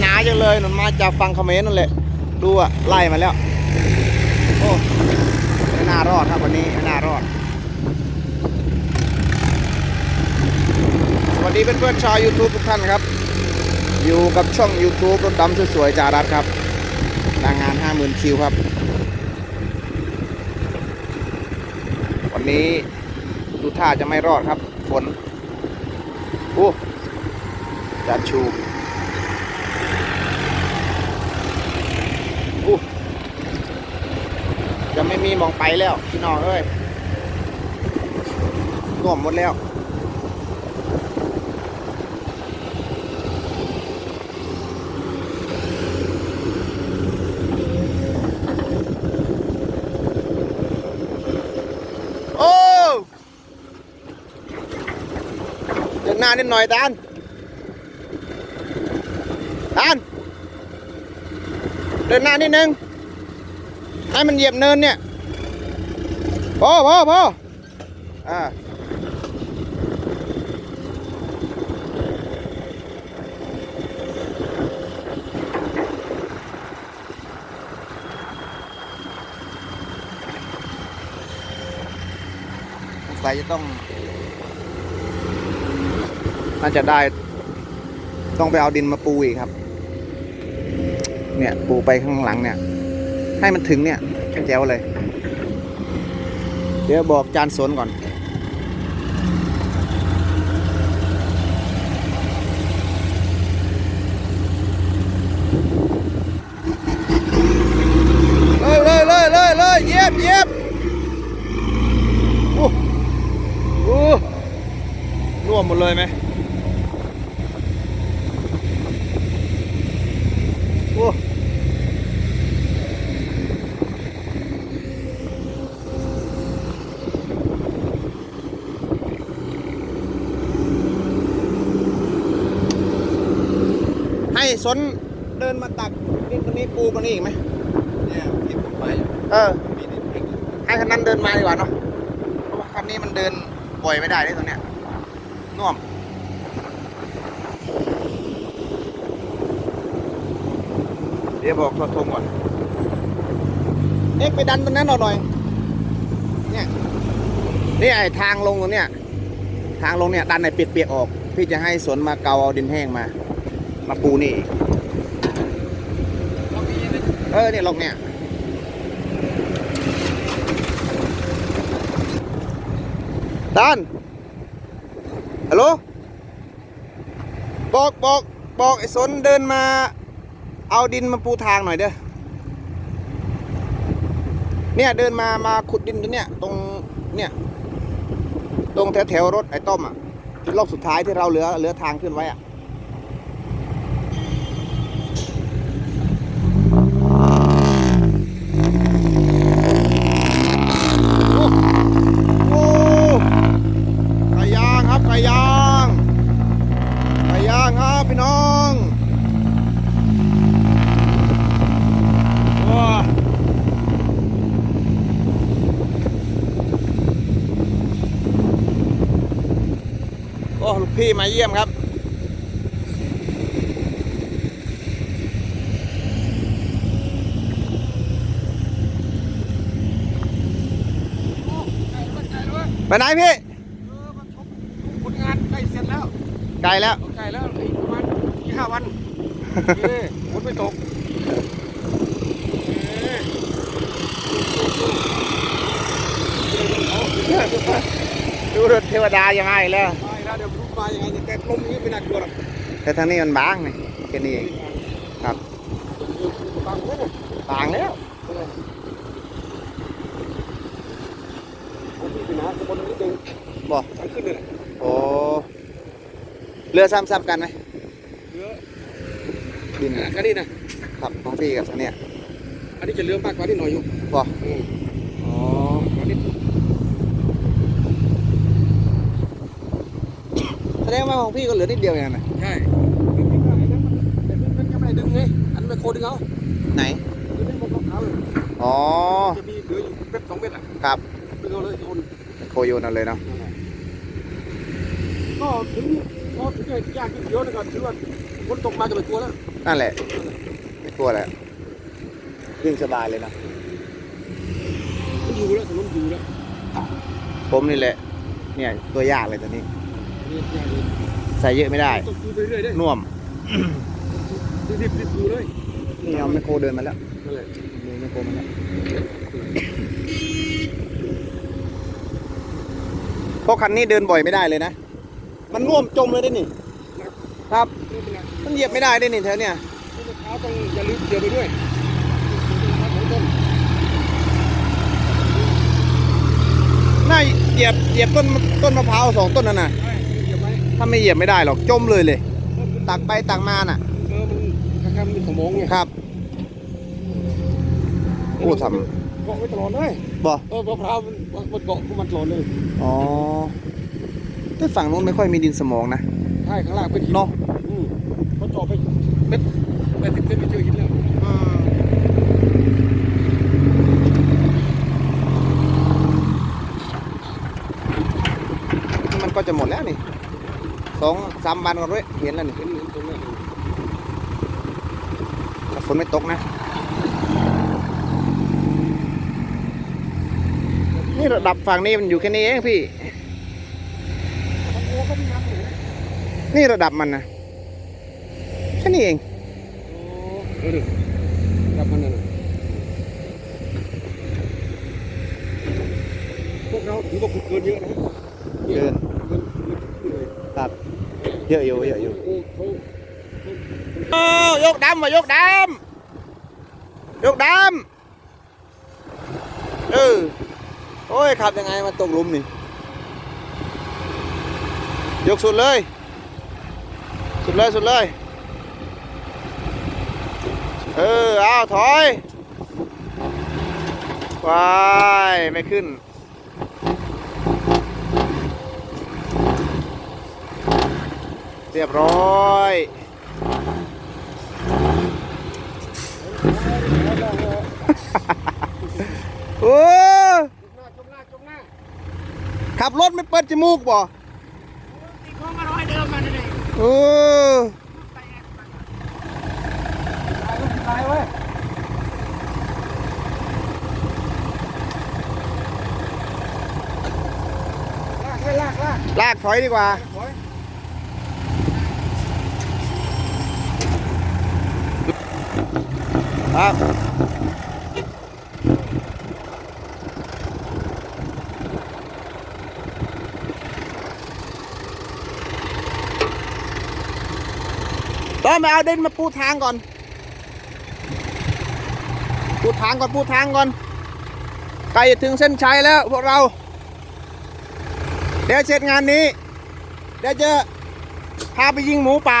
หนาจังเลยหนุนมาจากฝั่งเขมรนั่นแหละดูอะไล่มาแล้ว โอ้ไม่น่ารอดครับวันนี้ไม่น่ารอด สวัสดีเพื่อนๆชาว YouTube ทุกท่านครับ อยู่กับช่อง YouTube รถดำสวยๆจารัสครับรางงาน 50,000 คิวครับ วันนี้ดูท่าจะไม่รอดครับฝนโอ้จานชูโอ้ จะไม่มีมองไปแล้วพี่น้องเอ้ยน่วมหมดแล้วโอ้เดินหน้านิดหน่อยตาลตาลเดินหน้านิดนึง ให้มันเหยียบเนินเนี่ยพอพอพออ่าใส่จะต้อง น่าจะได้ ต้องไปเอาดินมาปูอีกครับ เนี่ย ปูไปข้างหลังเนี่ย ให้มันถึงเนี่ยแจ๋วเลย เดี๋ยวบอกจานสนก่อน เลยเลยเลยเลยเลยเย็บเย็บโอ้โหน่วมหมดเลยไหมโอ้ สนเดินมาตักดินตรงนี้ปูตรงนี้อีกไหมเนี่ยที่ผมไปเออมีดินแข็งอยู่ให้คันนั้นเดินมาดีกว่าเนาะเพราะว่าคันนี้มันเดินปล่อยไม่ได้เลยตรงเนี้ยน่วมเดี๋ยวบอกทอดทงก่อนเอ็กไปดันตรงนั้นหน่อย เนี่ยนี่ไอ้ทางลงตรงเนี้ยทางลงเนี่ยดันไอ้เปียกๆออก พี่จะให้สวนมาเกาเอาดินแห้งมา มาปูนี่เออเนี่ยลงเนี่ยดานฮัลโหลบอกบอกบอกไอ้สนเดินมา เอาดินมาปูทางหน่อยเด้อเนี่ยเดินมามาขุดดินตรงเนี้ยตรงเนี่ยตรงแถวแถวรถไอ้ต้มอะรอบสุดท้ายที่เราเหลือเหลือทางขึ้นไว้อะ โอ้ไก่ย่างครับไก่ย่างไก่ย่างครับพี่น้องว้าโอ้ลูกพี่มาเยี่ยมครับโอ้ไก่ด้วยไก่ด้วยไปไหนพี่เออมาชมผลงานใกล้เสร็จแล้วไกลแล้วเอาไก่แล้วอีกประมาณสี่ห้าวันเอ้ฝนไม่ตกเอ้เอาดูรถเทวดายังไงแล้ว ไปแล้วเดี๋ยวรู้ มายังไงเนี่ยแต่ลมอย่างนี้ไม่น่ากลัวหรอกแต่ทางนี้มันบางไงแค่นี้เองครับบางเว้ยบางแล้วผมมีปัญหาสมบูรณ์นิดนึงบอกทางขึ้นเลยโอ้เรือซ้ำๆกันไหมเรือดินอันนี้นะครับของพี่กับทางเนี้ยอันนี้จะเรือมากกว่านิดหน่อยอยู่บอก อืม อ๋อ อันนี้ แส ดงว่าของพี่ก็เหลือนิดเดียวเองนะใช่ดึงไม่ได้นะแต่มันก็ไม่ได้ดึงไงอันนั้นไม่โคดึงเอาไหนดึงไม่หมดรองเท้าเลยอ๋อจะมีเหลืออยู่เม็ดสองเม็ดอะครับดึงเอาเลยโยนโคโยนเอาเลยเนาะก็ถึงเพราะเนี่ยยากที่เดียวนะครับถือว่าฝนตกมาจะไม่กลัวแล้วนั่นแหละไม่กลัวแหละวิ่งสบายเลยนะมันอยู่แล้วถนนอยู่แล้วผมนี่แหละเนี่ยตัวยากเลยตอนนี้ ใส่เยอะไม่ได้ต้องดูไปเรื่อยๆได้น่วมรีบรีบดูเลยนี่เอาไมโครเดินมาแล้วนั่นแหละดูไมโครมาแล้วเพราะคันนี้เดินบ่อยไม่ได้เลยนะ มันน่วมจมเลยได้นี่ ครับไม่เป็นไรมันเหยียบไม่ได้ได้นี่เธอเนี่ยต้นมะพร้าวต้องอย่าลืมเกี่ยวไปด้วยของต้นน่าเหยียบเหยียบต้นต้นมะพร้าวสองต้นนั่นน่ะใช่เกี่ยวไว้ ถ้าไม่เหยียบไม่ได้หรอกจมเลยเลย ตักไปตักมาน่ะเออมันคล้ายๆมันมีสมองไงครับโอ้ทเกาะไว้ตลอดเลยำบ่เออมะพร้าวมันมันเกาะพวกมันตลอดเลยอ๋อแต่ฝั่งนู้นไม่ค่อยมีดินสมองนะใช่ข้างล่างเป็นหินเนาะอืมเขาเจาะไปเม็ดแปดสิบเซนไปเจอหินแล้วมันก็จะหมดแล้วนี่ สองสามวันก็ด้วยเห็นแล้วนี่เห็นเห็นตรงนั้นถ้าฝนไม่ตกนะ นี่ระดับฝั่งนี้มันอยู่แค่นี้เองพี่โอ้ก็มีน้ำอยู่นี่ระดับมันนะแค่นี้เองโอ้เออรับมันนั่นน่ะพวกเราถือว่าขุดเกินเยอะนะเกินเกินเกินเลย ครับ เยอะอยู่เยอะอยู่โอ้ยกดำมายกดำยกดำเออโอ้ยขับยังไงมาตกหลุมนี่ ยกสุดเลย สุดเลยสุดเลย เออเอาถอย ว้าย ไม่ขึ้น รียบร้อยโอ้ขับรถไม่เปิดจมูกบ่ตีโค้งมาร้อยเดิมมาเลยเออตายลูกตายเว้ยลากถอยดีกว่า ถอย ครับต้องไปเอาดินมาปูทางก่อน ปูทางก่อนปูทางก่อนใกล้ถึงเส้นชัยแล้วพวกเรา เดี๋ยวเสร็จงานนี้ เดี๋ยวจะพาไปยิงหมูป่า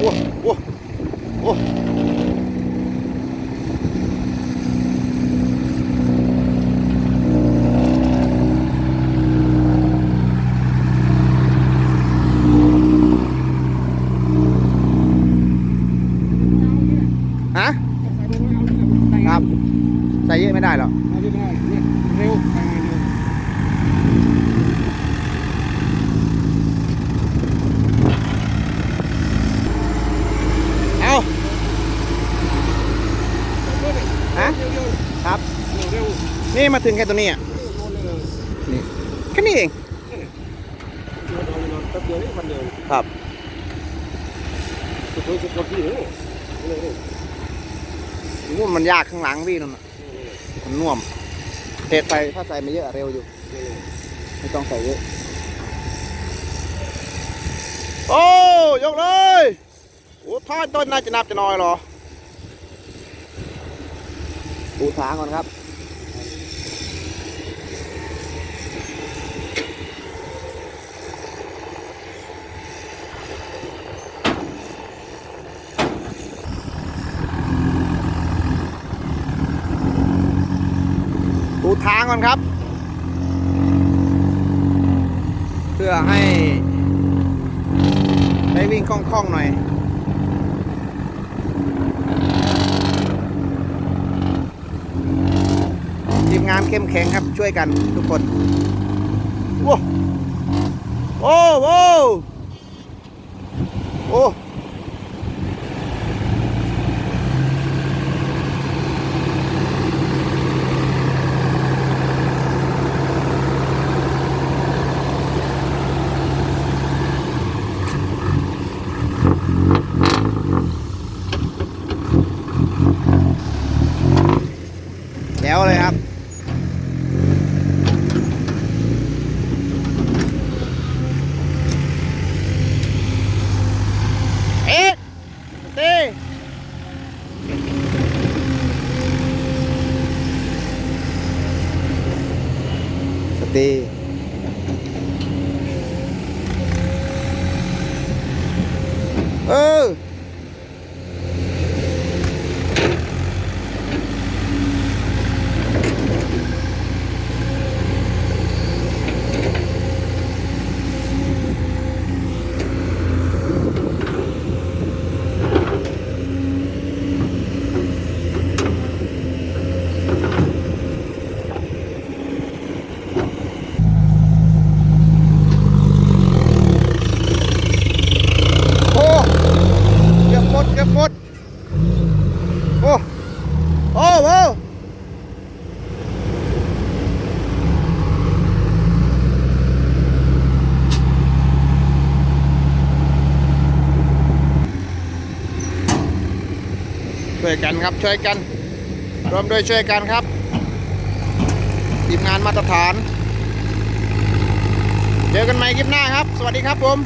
โอ้โอ้โอ้ฮะ ครับ ใส่เยอะไม่ได้หรอก เร็วไปเร็ว เอาฮะ เร็วเร็ว ครับ เร็ว นี่มา ถึงแค่ตัวนี้อะเร็วนี่แค่นี้เองเดี๋ยวนอนนอนแป๊บเดียวนี่วันเดียวครับสุดท้ายสุดท้ายพี่เร็วเร็วเร็วนู่นมันยากข้างหลังพี่นู่นน่ะมันน่วมเทใส่ถ้าใส่ไม่เยอะเร็วอยู่ ไม่ต้องใส่เยอะ โอ้ ยกเลย โอ้ท่อนต้นน่าจะนับจะน้อยหรอปูทางก่อนครับ ปู ทางก่อนครับ เพื่อให้ได้วิ่งคล่องๆหน่อยทีมงานเข้มแข็งครับช่วยกันทุกคนโว้โอ้โว้โอ้ แล้วเลยครับ เอ๊ะตี สตีเออ โอ้เกือบหมดเกือบหมด โอ้ โอ้โหช่ วยกันครับช่วยกันรวมด้วยช่วยกันครับทีมงานมาตรฐาน เจอกันใหม่คลิปหน้าครับ สวัสดีครับผม